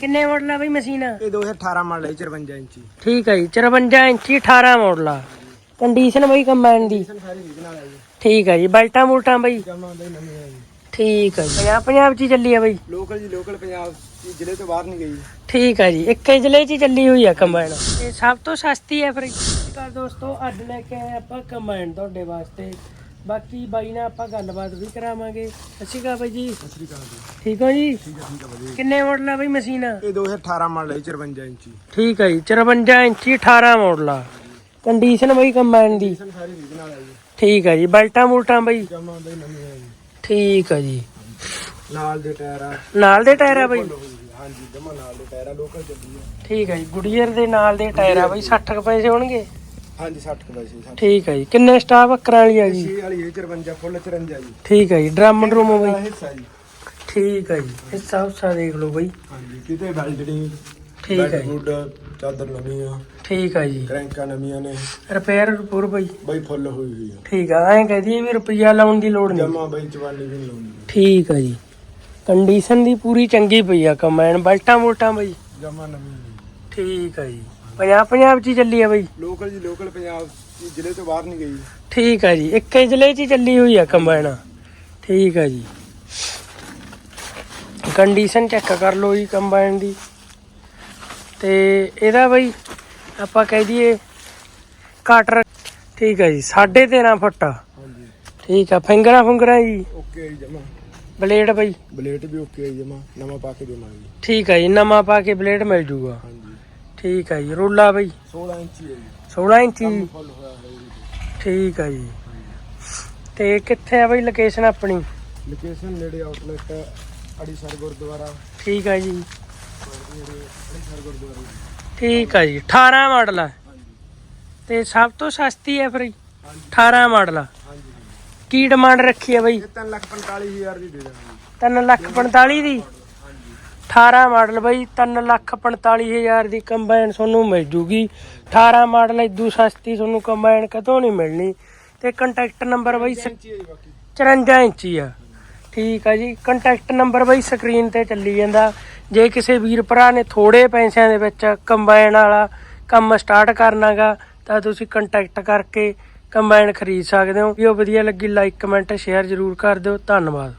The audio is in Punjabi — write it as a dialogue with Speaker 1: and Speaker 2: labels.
Speaker 1: ਕਿੰਨੇ ਮਾਡਲ ਆ ਬਈ ਮਸ਼ੀਨ
Speaker 2: ਇਹ 2018 ਮਾਡਲ ਹੈ 54 ਇੰਚੀ।
Speaker 1: ਠੀਕ ਹੈ ਜੀ 54 ਇੰਚੀ 18 ਮਾਡਲ ਆ। ਕੰਡੀਸ਼ਨ ਬਈ ਕੰਬਾਈਨ ਦੀ।
Speaker 2: ਸਾਰੀ ਰੀਜਨਲ ਹੈ ਜੀ।
Speaker 1: ਠੀਕ ਹੈ ਜੀ ਬਲਟਾਂ ਬੁਲਟਾਂ ਬਈ।
Speaker 2: ਜਮਾ ਬਈ ਨਵੀਂ ਹੈ ਜੀ।
Speaker 1: ਠੀਕ ਹੈ ਜੀ ਪੰਜਾਬ ਪੰਜਾਬ ਚ ਹੀ ਚੱਲੀ ਆ ਬਈ।
Speaker 2: ਲੋਕਲ ਜੀ ਲੋਕਲ ਪੰਜਾਬ ਦੀ ਜ਼ਿਲ੍ਹੇ ਤੋਂ ਬਾਹਰ ਨਹੀਂ ਗਈ
Speaker 1: ਠੀਕ ਹੈ ਜੀ ਇੱਕੇ ਜ਼ਿਲ੍ਹੇ 'ਚ ਹੀ ਚੱਲੀ ਹੋਈ ਆ ਕੰਬਾਈਨ ਇਹ ਸਭ ਤੋਂ ਸਸਤੀ ਹੈ ਫਿਰ। ਦੋਸਤੋ ਅੱਜ ਲੈ ਕੇ ਆਏ ਆਪਾਂ ਕੰਬਾਈਨ ਤੁਹਾਡੇ ਵਾਸਤੇ। ਬਾਕੀ ਬਾਈ ਨਾਲ ਆਪਾਂ ਗੱਲਬਾਤ ਵੀ ਕਰਾਵਾਂਗੇ। ਸਤਿ ਸ਼੍ਰੀ ਅਕਾਲ ਬਾਈ ਜੀ।
Speaker 2: ਸਤਿ ਸ੍ਰੀ ਅਕਾਲ ਜੀ।
Speaker 1: ਠੀਕ ਹੋ ਜੀ?
Speaker 2: ਠੀਕ ਹੈ ਠੀਕ ਹੈ ਵਧੀਆ।
Speaker 1: ਕਿੰਨੇ ਮਾਡਲ ਆ ਬਈ ਮਸ਼ੀਨ
Speaker 2: ਇਹ 2018 ਮਾਡਲ ਹੈ 54 ਇੰਚੀ।
Speaker 1: ਠੀਕ ਹੈ ਜੀ 54 ਇੰਚੀ 18 ਮਾਡਲ ਆ। ਕੰਡੀਸ਼ਨ ਬਈ ਕੰਬਾਈਨ ਦੀ।
Speaker 2: ਸਾਰੀ ਰੀਜਨਲ ਹੈ ਜੀ।
Speaker 1: ਠੀਕ ਹੈ ਜੀ ਬਲਟਾਂ ਬੁਲਟਾਂ ਬਈ?
Speaker 2: ਜਮਾ ਬਈ ਨਵੀਂ ਹੈ ਜੀ।
Speaker 1: ਠੀਕ ਹੈ ਜੀ।
Speaker 2: ਨਾਲ ਦੇ ਟਾਇਰ ਆ।
Speaker 1: ਨਾਲ ਦੇ ਟਾਇਰ ਆ ਬਈ?
Speaker 2: ਹਾਂਜੀ ਜਮਾ ਨਾਲ ਦੇ ਟਾਇਰ ਆ ਲੋਕਲ ਚੱਲੀ ਹੈ
Speaker 1: ਠੀਕ ਹੈ ਜੀ ਗੁਡੀਅਰ ਦੇ ਨਾਲ ਦੇ ਟਾਇਰ ਆ ਬਈ 60 ਕੁ ਪੈਸੇ ਹੋਣਗੇ।
Speaker 2: ਹਾਂਜੀ 60 ਕੁ ਪੈਸੇ 60
Speaker 1: ਠੀਕ ਹੈ ਜੀ। ਕਿੰਨੇ ਸਟਾਫ ਅੱਕਰਾਂ ਵਾਲੀ ਆ ਜੀ?
Speaker 2: ਛੇ ਵਾਲੀ ਹੈ 54 ਫੁੱਲ 54 ਜੀ।
Speaker 1: ਠੀਕ ਹੈ ਜੀ। ਡਰਮ ਡਰੂਮ ਬਈ?
Speaker 2: ਇਹਦਾ ਹਿੱਸਾ ਜੀ।
Speaker 1: ਠੀਕ ਹੈ ਜੀ। ਹਿੱਸਾ ਹੁੱਸਾ ਦੇਖ ਲਓ ਬਈ।
Speaker 2: ਹਾਂਜੀ ਕਿਤੇ ਬੈਲਟ ਨਹੀਂ
Speaker 1: ਠੀਕ ਹੈ ਜੀ।
Speaker 2: ਗੁੱਡ ਚਾਦਰ ਨਵੀਂ ਆ।
Speaker 1: ਠੀਕ ਹੈ ਜੀ।
Speaker 2: ਕਰੈਂਕਾਂ ਨਵੀਆਂ ਨੇ।
Speaker 1: ਰਿਪੇਅਰ ਰਿਪੂਰ ਬਈ?
Speaker 2: ਬਈ ਫੁੱਲ ਹੋਈ ਹੋਈ ਆ।
Speaker 1: ਠੀਕ ਆ। ਐਂ ਕਹਦੀ ਵੀ ਰੁਪਈਆ ਲਾਉਣ ਦੀ ਲੋੜ ਨਹੀਂ।
Speaker 2: ਜਮਾ ਬਈ ਜਵਾਨੀ ਵੀ ਨਹੀਂ ਲਾਉਂਦੀ
Speaker 1: ਠੀਕ ਹੈ ਜੀ। ਕੰਡੀਸ਼ਨ ਦੀ ਪੂਰੀ ਚੰਗੀ ਪਈ ਆ। ਕੰਬਾਈਨ ਬਲਟਾਂ ਬੁਲਟਾਂ ਬਈ?
Speaker 2: ਜਮਾ ਨਵੀਂ
Speaker 1: ਠੀਕ ਹੈ ਜੀ। ਪੰਜਾਬ ਪੰਜਾਬ ਚ ਹੀ ਚੱਲੀ ਆ ਬਈ।
Speaker 2: ਲੋਕਲ ਜੀ ਲੋਕਲ ਪੰਜਾਬ ਦੀ ਜ਼ਿਲ੍ਹੇ ਤੋਂ ਬਾਹਰ ਨਹੀਂ ਗਈ।
Speaker 1: ਠੀਕ ਹੈ ਜੀ ਇੱਕੇ ਜ਼ਿਲ੍ਹੇ 'ਚ ਹੀ ਚੱਲੀ ਹੋਈ ਆ ਕੰਬਾਈਨ। ਠੀਕ ਹੈ ਜੀ। ਕੰਡੀਸ਼ਨ ਚੈੱਕ ਕਰ ਲਓ ਜੀ ਕੰਬਾਈਨ ਦੀ। ਤੇ ਇਹਦਾ ਬਈ ਆਪਾਂ ਕਹਿ ਦਈਏ ਕਟਰ ਠੀਕ ਹੈ ਜੀ 13.5 ਫੁੱਟ।
Speaker 2: ਹਾਂਜੀ।
Speaker 1: ਠੀਕ ਆ ਫਿੰਗਰਾਂ ਫੁੰਗਰਾਂ ਜੀ।
Speaker 2: ਓਕੇ ਜਮਾ।
Speaker 1: ਬਲੇਡ ਬਈ।
Speaker 2: ਬਲੇਟ ਵੀ ਓਕੇ ਜਮਾ। ਨਵਾਂ ਪਾ ਕੇ ਦੇਵਾਂਗੇ ਜੀ।
Speaker 1: ਠੀਕ ਹੈ ਜੀ ਨਵਾਂ ਪਾ ਕੇ ਬਲੇਡ ਮਿਲ ਜੂਗਾ। ਠੀਕ ਹੈ ਜੀ ਰੋਲਾ ਬਈ।
Speaker 2: 16 ਇੰਚੀ ਹੈ ਜੀ।
Speaker 1: 16 ਇੰਚੀ। ਜੀ।
Speaker 2: ਫੁੱਲ ਹੋਇਆ ਹੈ ਜੀ।
Speaker 1: ਠੀਕ ਹੈ ਜੀ। ਤੇ ਕਿੱਥੇ ਆ ਬਈ ਲੋਕੇਸ਼ਨ ਆਪਣੀ?
Speaker 2: ਲੋਕੇਸ਼ਨ ਨੇੜੇ ਆਊਟਲੈਟ ਅੜੀਸਰ ਗੁਰਦੁਆਰਾ।
Speaker 1: ਠੀਕ ਹੈ ਜੀ।
Speaker 2: ਨੇੜੇ ਅੜੀਸਰ ਗੁਰਦੁਆਰਾ ਜੀ।
Speaker 1: ਠੀਕ ਹੈ ਜੀ 18 ਮਾਡਲ ਹੈ
Speaker 2: ਹਾਂਜੀ।
Speaker 1: ਤੇ ਸਭ ਤੋਂ ਸਸਤੀ ਹੈ ਫਿਰ ਜੀ?
Speaker 2: ਹਾਂਜੀ।
Speaker 1: 18 ਮਾਡਲ ਆ।
Speaker 2: ਹਾਂਜੀ।
Speaker 1: ਕੀ ਡਿਮਾਂਡ ਰੱਖੀ ਹੈ ਬਈ?
Speaker 2: ਇਹ 3 ਲੱਖ 45000 ਦੀ ਦੇ ਦਾਂਗੇ।
Speaker 1: 3 ਲੱਖ 45 ਦੀ? 18 ਮਾਡਲ ਬਾਈ 3 ਲੱਖ 45000 ਦੀ ਕੰਬਾਈਨ ਤੁਹਾਨੂੰ ਮਿਲ ਜੂਗੀ। 18 ਮਾਡਲ ਇਦੂ ਸਸਤੀ ਤੁਹਾਨੂੰ ਕੰਬਾਈਨ ਕਦੋਂ ਨਹੀਂ ਮਿਲਣੀ। ਤੇ ਕੰਟੈਕਟ ਨੰਬਰ ਬਈ ਸ-
Speaker 2: ਇੰਚੀ
Speaker 1: 54 ਇੰਚੀ ਆ। ਠੀਕ ਆ ਜੀ ਕੰਟੈਕਟ ਨੰਬਰ ਬਈ ਸਕਰੀਨ ਤੇ ਚੱਲੀ ਜਾਂਦਾ। ਜੇ ਕਿਸੇ ਵੀਰ ਭਰਾ ਨੇ ਥੋੜੇ ਪੈਸਿਆਂ ਦੇ ਵਿੱਚ ਕੰਬਾਈਨ ਵਾਲਾ ਕੰਮ ਸਟਾਰਟ ਕਰਨਾਗਾ, ਤਾਂ ਤੁਸੀਂ ਕੰਟੈਕਟ ਕਰਕੇ ਕੰਬਾਈਨ ਖਰੀਦ ਸਕਦੇ ਹੋ। ਵੀਡੀਓ ਵਧੀਆ ਲੱਗੀ ਲਾਈਕ ਕਮੈਂਟ ਸ਼ੇਅਰ ਜ਼ਰੂਰ ਕਰ ਦਿਓ। ਧੰਨਵਾਦ।